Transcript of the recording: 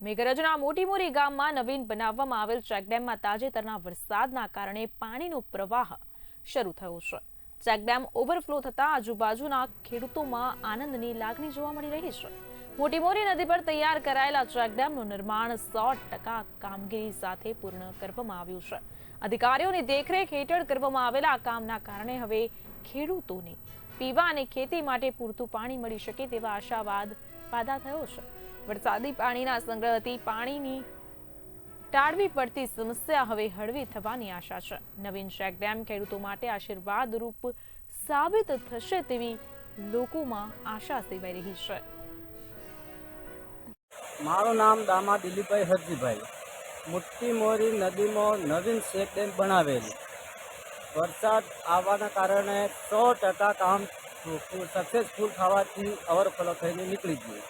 મેઘરજના મોટીમોરી ગામમાં નવીન બનાવવામાં આવેલ ચેકડેમમાં તાજેતરના વરસાદના કારણે પાણીનો પ્રવાહ શરૂ થયો છે. ચેકડેમ ઓવરફ્લો થતા આજુબાજુના ખેડૂતોમાં આનંદની લાગણી જોવા મળી રહી છે. મોટીમોરી નદી પર તૈયાર કરાયેલા ચેકડેમનું નિર્માણ સો ટકા કામગીરી સાથે પૂર્ણ કરવામાં આવ્યું છે. અધિકારીઓની દેખરેખ હેઠળ કરવામાં આવેલા કામના કારણે હવે ખેડૂતોને પીવા અને ખેતી માટે પૂરતું પાણી મળી શકે તેવા આશાવાદ પેદા થયો છે. વરસાદી પાણીના સંગ્રહથી પાણીની ટાળવી પડતી સમસ્યા હવે હળવી થવાની આશા છે. નવીન શેક ડેમ ખેડૂતો માટે આશીર્વાદ રૂપ સાબિત થશે તેવી લોકોમાં આશા સેવાઈ રહી છે. મારું નામ દામા દિલીપભાઈ હરજીભાઈ. મોટી મોરી નદીમાં નવીન શેક ડેમ બનાવેલી. વરસાદ આવવાના કારણે સો ટકા કામ સક્સેસફુલ થવાથી અવરફલો થઈને નીકળી ગયું.